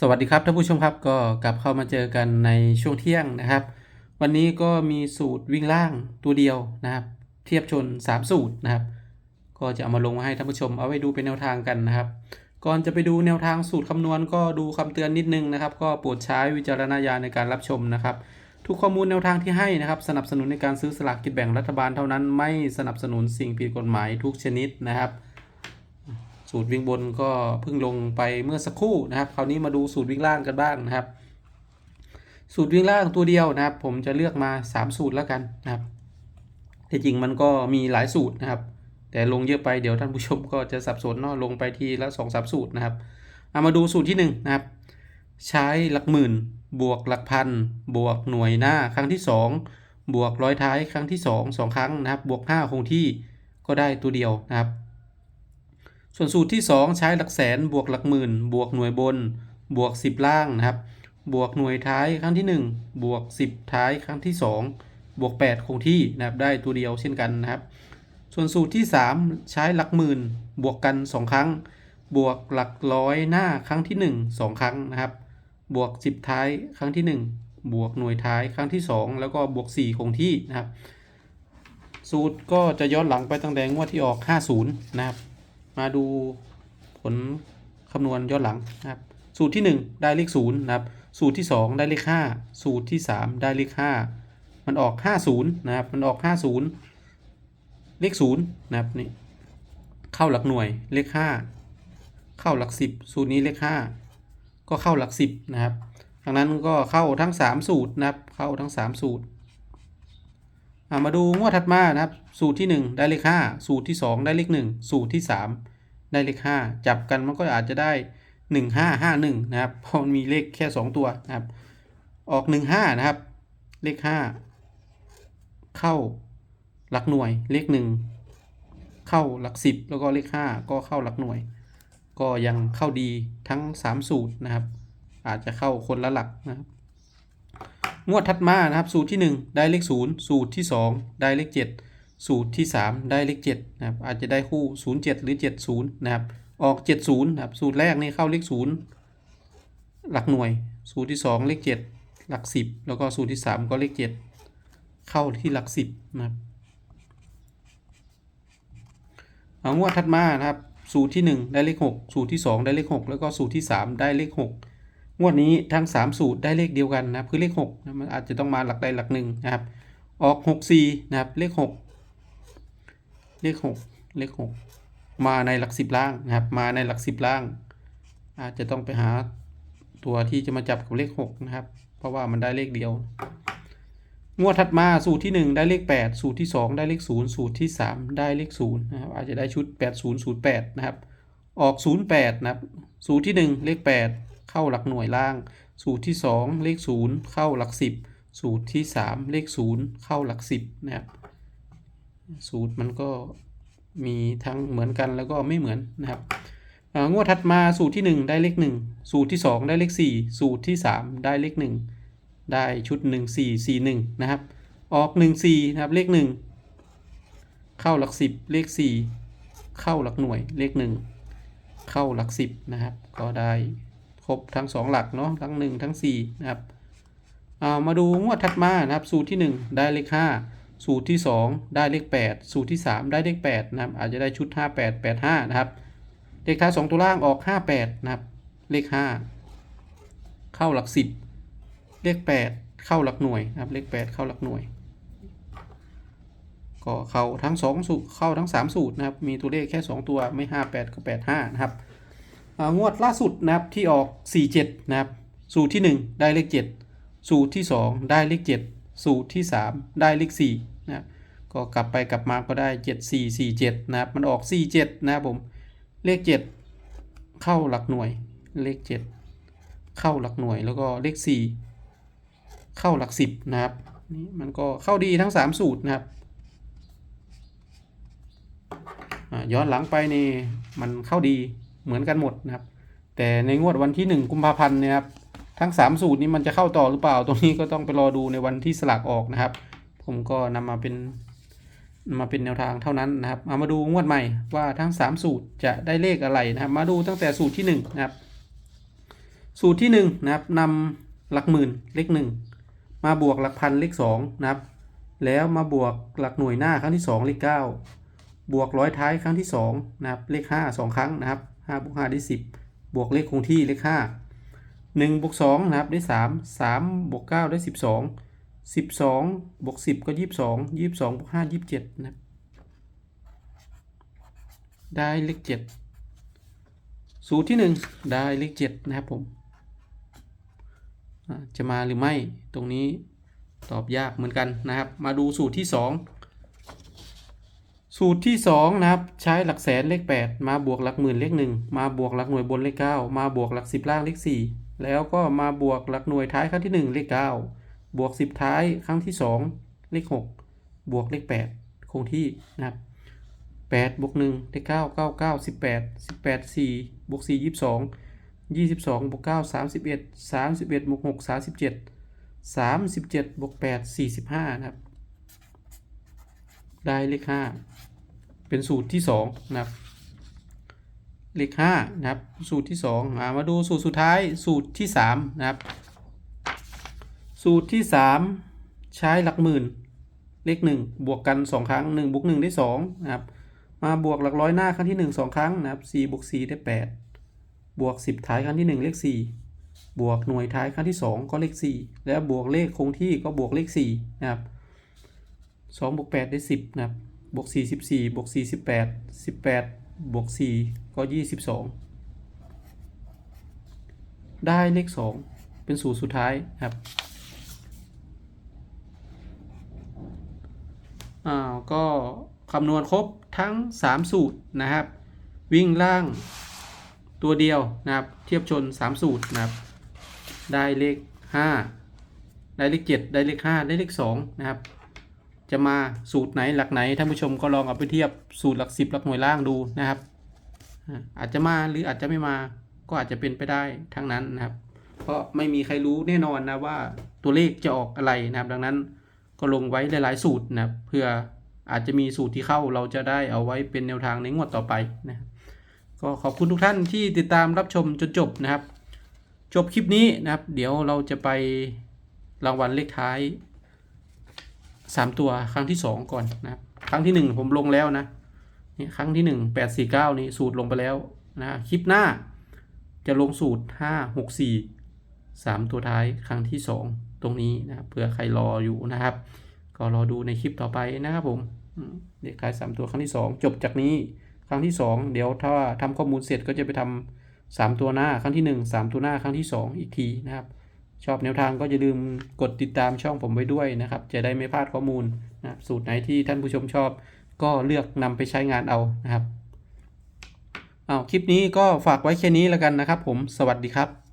สวัสดีครับท่านผู้ชมครับก็กลับเข้ามาเจอกันในช่วงเที่ยงนะครับ วันนี้ก็มีสูตรวิ่งล่างตัวเดียวนะครับ เทียบชน 3 สูตรนะครับ ก็จะเอามาลงมาให้ท่านผู้ชมเอาไว้ดูเป็นแนวทางกันนะครับ ก่อนจะไปดูแนวทางสูตรคำนวณก็ดูคำเตือนนิดนึงนะครับ ก็โปรดใช้วิจารณญาณในการรับชมนะครับ ทุกข้อมูลแนวทางที่ให้นะครับ สนับสนุนในการซื้อสลากกินแบ่งรัฐบาลเท่านั้น ไม่สนับสนุนสิ่งผิดกฎหมายทุกชนิดนะครับ สูตรวิ่งบนก็เพิ่งลงไปเมื่อสักครู่นะครับคราวนี้มาดูสูตรวิ่งล่างกันบ้างนะครับ สูตรวิ่งล่างตัวเดียวนะครับ ผมจะเลือกมา 3 สูตรแล้วกันนะครับที่จริงมันก็มีหลายสูตรนะครับ แต่ลงเยอะไปเดี๋ยวท่านผู้ชมก็จะสับสนเนาะลงไปทีละ2อสสูตรนะครับเอามาดูสูตรที่ 1 นะครับ ใช้หลักหมื่น บวกหลักพัน บวกหน่วยหน้าครั้งที่ 2 บวกร้อยท้ายครั้งที่ 2 2 ครั้งนะครับ บวก 5 คงที่ก็ได้ตัวเดียวนะครับ ส่วนสูตรที่ 2 ใช้หลักแสนบวกหลักหมื่น บวกหน่วยบน บวก 10 ล่างนะครับ บวกหน่วยท้ายครั้งที่ 1 บวก 10 ท้ายครั้งที่ 2 บวก 8 คงที่นะครับได้ตัวเดียวเช่นกันนะครับ ส่วนสูตรที่ 3 ใช้หลักหมื่น บวกกัน 2 ครั้ง บวกหลักร้อยหน้าครั้งที่ 1 2 ครั้งนะครับ บวก 10 ท้ายครั้งที่ 1 บวกหน่วยท้ายครั้งที่ 2 แล้วก็บวก 4 คงที่นะครับ สูตรก็จะย้อนหลังไปตั้งแต่งวดที่ออก 50 นะครับ มาดูผลคำนวณย้อนหลังนะครับ สูตรที่ 1 ได้เลข0นะครับ สูตรที่ 2 ได้เลข 5 สูตรที่ 3 ได้เลข 5 มันออก 50 นะครับ มันออก 50 เลข0นะครับนี่เข้าหลักหน่วยเลข 5 เข้าหลัก 10 สูตรนี้เลข 5 ก็เข้าหลัก 10 นะครับดังนั้นก็เข้าทั้ง 3 สูตรนะครับ เข้าทั้ง 3 สูตร มาดูงวดถัดมานะครับ สูตรที่ 1 ได้เลข5สูตรที่ 2 ได้เลข1 สูตรที่ 3 ได้เลข5จับกันมันก็อาจจะได้ 1 5 5 1 นะครับเพราะมันมีเลขแค่ 2 ตัวนะครับ ออก 1 5 นะครับ เลข 5 เข้าหลักหน่วยเลข 1 เข้าหลัก 10 แล้วก็เลข 5 ก็เข้าหลักหน่วย ก็ยังเข้าดีทั้ง 3 สูตรนะครับ อาจจะเข้าคนละหลักนะครับ งวดถัดมานะครับ สูตรที่ 1 ได้เลข 0 สูตรที่ 2 ได้เลข 7 สูตรที่ 3 ได้เลข7นะครับอาจจะได้คู่ 0 7 หรือ 70 นะครับ ออก 70นะครับสูตรแรกนี่เข้าเลข 0 หลักหน่วย สูตรที่ 2 เลข 7 หลัก 10 แล้วก็สูตรที่ 3 ก็เลข 7 เข้าที่หลัก 10นะครับเอางวดถัดมานะครับ สูตรที่ 1 ได้เลข 6 สูตรที่ 2 ได้เลข 6 แล้วก็สูตรที่ 3 ได้เลข 6 งวดนี้ทั้ง 3 สูตรได้เลขเดียวกันนะครับคือเลข6นะมันอาจจะต้องมาหลักใดหลักหนึ่งนะครับ ออก 6 4 นะครับเลข 6 เลข 6 เลข 6 มาในหลัก 10 ล่างนะครับ มาในหลัก 10 ล่าง อาจจะต้องไปหาตัวที่จะมาจับกับเลข 6 นะครับ เพราะว่ามันได้เลขเดียว งวดถัดมาสูตรที่ 1 ได้เลข 8 สูตรที่ 2 ได้เลข 0 สูตรที่ 3 ได้เลข0นะครับอาจจะได้ชุด 8 0 0 8 นะครับ ออก 0 8 นะครับ สูตรที่ 1 เลข 8 เข้าหลักหน่วยล่าง สูตรที่ 2 เลข 0 เข้าหลัก 10 สูตรที่ 3 เลข 0 เข้าหลัก 10 นะครับ สูตรมันก็มีทั้งเหมือนกันแล้วก็ไม่เหมือนนะครับงวดถัดมาสูตรที่ 1 ได้เลข 1 สูตรที่ 2 ได้เลข 4 สูตรที่ 3 ได้เลข 1 ได้ชุด 1 4 4 1 นะครับ ออก 1 4 นะครับเลข 1 เข้าหลัก 10 เลข 4 เข้าหลักหน่วยเลข 1 เข้าหลัก 10 นะครับ ก็ได้ ครบทั้ง 2 หลักเนาะทั้ง 1 ทั้ง4นะครับเอามาดูงวดถัดมานะครับ สูตรที่ 1 ได้เลข 5 สูตรที่ 2 ได้เลข 8 สูตรที่ 3 ได้เลข8นะครับอาจจะได้ชุด 58 85 นะครับ เลขท้าย2ตัวล่างออก 58 นะครับ เลข 5 เข้าหลัก 10 เลข 8 เข้าหลักหน่วยนะครับเลข 8 เข้าหลักหน่วยก็เข้าทั้ง 2 สูตรเข้าทั้ง 3 สูตรนะครับมีตัวเลขแค่ 2 ตัวไม่ 58 ก็ 85 นะครับ งวดล่าสุดนะครับที่ออก 47 นะครับ สูตรที่ 1 ได้เลข 7 สูตรที่ 2 ได้เลข 7 สูตรที่ 3 ได้เลข4นะครับก็กลับไปกลับมาก็ได้ 7 4 4 7 นะครับ มันออก 47 นะครับผม เลข 7 เข้าหลักหน่วย เลข 7 เข้าหลักหน่วย แล้วก็เลข 4 เข้าหลัก 10 นะครับ นี่มันก็เข้าดีทั้ง 3 สูตรนะครับย้อนหลังไปนี่มันเข้าดี เหมือนกันหมดนะครับ แต่ในงวดวันที่ 1 กุมภาพันธ์เนี่ยครับทั้ง 3 สูตรนี้มันจะเข้าต่อหรือเปล่า ตรงนี้ก็ต้องไปรอดูในวันที่สลากออกนะครับ ผมก็นำมาเป็นมาเป็นแนวทางเท่านั้นนะครับเอามาดูงวดใหม่ว่าทั้ง 3 สูตรจะได้เลขอะไรนะครับ มาดูตั้งแต่สูตรที่1นะครับ สูตรที่1นะครับนำหลักหมื่นเลขหนึ่งมาบวกหลักพันเลขสองนะครับ แล้วมาบวกหลักหน่วยหน้าครั้งที่สองเลขเก้าบวกร้อยท้ายครั้งที่สองนะครับเลขห้าสองครั้งนะครับ ห้าบวกห้าได้สิบบวกเลขคงที่เลขห้าหนึ่งบวกสองนะครับได้สามสามบวกเก้าได้สิบสองสิบสองบวกสิบก็ยี่สิบสองยี่สิบสองบวกห้ายี่สิบเจ็ดนะครับได้เลขเจ็ดสูตรที่หนึ่งได้เลขเจ็ดนะครับผมจะมาหรือไม่ตรงนี้ตอบยากเหมือนกันนะครับ มาดูสูตรที่ 2 สูตรที่ 2 นะครับ ใช้หลักแสนเลข 8 มาบวกหลักหมื่นเลข 1 มาบวกหลักหน่วยบนเลข 9 มาบวกหลัก 10 ล่างเลข 4 แล้วก็มาบวกหลักหน่วยท้ายครั้งที่ 1 เลข 9 บวก 10 ท้ายครั้งที่ 2 เลข 6 บวกเลข 8 คงที่นะครับ8บวก1เลข 9 9 9 18 18 4บวก4 22 22บวก9 31 31บวก6 37สามสิบเจ็ดบวกแปดสี่สิบห้านะครับ ได้เลขห้าเป็นสูตรที่สองนะครับเลขห้านะครับสูตรที่สองมาดูสูตรสุดท้ายสูตรที่สามนะครับสูตรที่สามใช้หลักหมื่นเลขหนึ่งบวกกันสองครั้งหนึ่งบวกหนึ่งได้สองนะครับมาบวกหลักร้อยหน้าครั้งที่หนึ่งสองครั้งนะครับสี่บวกสี่ได้แปดบวกสิบท้ายครั้งที่หนึ่งเลขสี่บวกหน่วยท้ายครั้งที่2ก็เลข4แล้วบวกเลขคงที่ก็บวกเลข4นะครับ 2บวก8ได้ 10 นะครับ บวก4 14บวก4 18 18 บวก 4 ก็ 22 ได้เลข 2 เป็นสูตรสุดท้ายครับ อ้าว ก็คำนวณครบทั้ง 3 สูตรนะครับ วิ่งล่างตัวเดียวนะครับ เทียบชน 3 สูตรนะครับ ได้เลข 5 ได้เลข 7 ได้เลข 5 ได้เลข 2 นะครับ จะมาสูตรไหนหลักไหนท่านผู้ชมก็ลองเอาไปเทียบสูตรหลัก10หลักหน่วยล่างดูนะครับอาอาจจะมาหรืออาจจะไม่มาก็อาจจะเป็นไปได้ทั้งนั้นนะครับ เพราะไม่มีใครรู้แน่นอนนะว่าตัวเลขจะออกอะไรนะครับ ดังนั้นก็ลงไว้หลาย ๆ สูตรนะครับเพื่ออาจจะมีสูตรที่เข้าเราจะได้เอาไว้เป็นแนวทางในงวดต่อไปนะครับก็ขอบคุณทุกท่านที่ติดตามรับชมจนจบนะครับ จบคลิปนี้นะครับ เดี๋ยวเราจะไปรางวัลเลขท้าย 3ตัวครั้งที่2ก่อนนะครับ ครั้งที่1ผมลงแล้วนะนี่ครั้งที่1 8 4 9นี่สูตรลงไปแล้วนะคลิปหน้าจะลงสูตร5 6 4 3ตัวท้ายครั้งที่2ตรงนี้นะเผื่อใครรออยู่นะครับ ก็รอดูในคลิปต่อไปนะครับผมอืมเลขท้าย3ตัวครั้งที่2จบจากนี้ครั้งที่2เดี๋ยวถ้าทำข้อมูลเสร็จก็จะไปทำสามตัวหน้าครั้งที่1 3ตัวหน้าครั้งที่2อีกทีนะครับ ชอบแนวทางก็อย่าลืมกดติดตามช่องผมไว้ด้วยนะครับ จะได้ไม่พลาดข้อมูลนะสูตรไหนที่ท่านผู้ชมชอบ ก็เลือกนำไปใช้งานเอานะครับเอาคลิปนี้ก็ฝากไว้แค่นี้แล้วกันนะครับ ผมสวัสดีครับ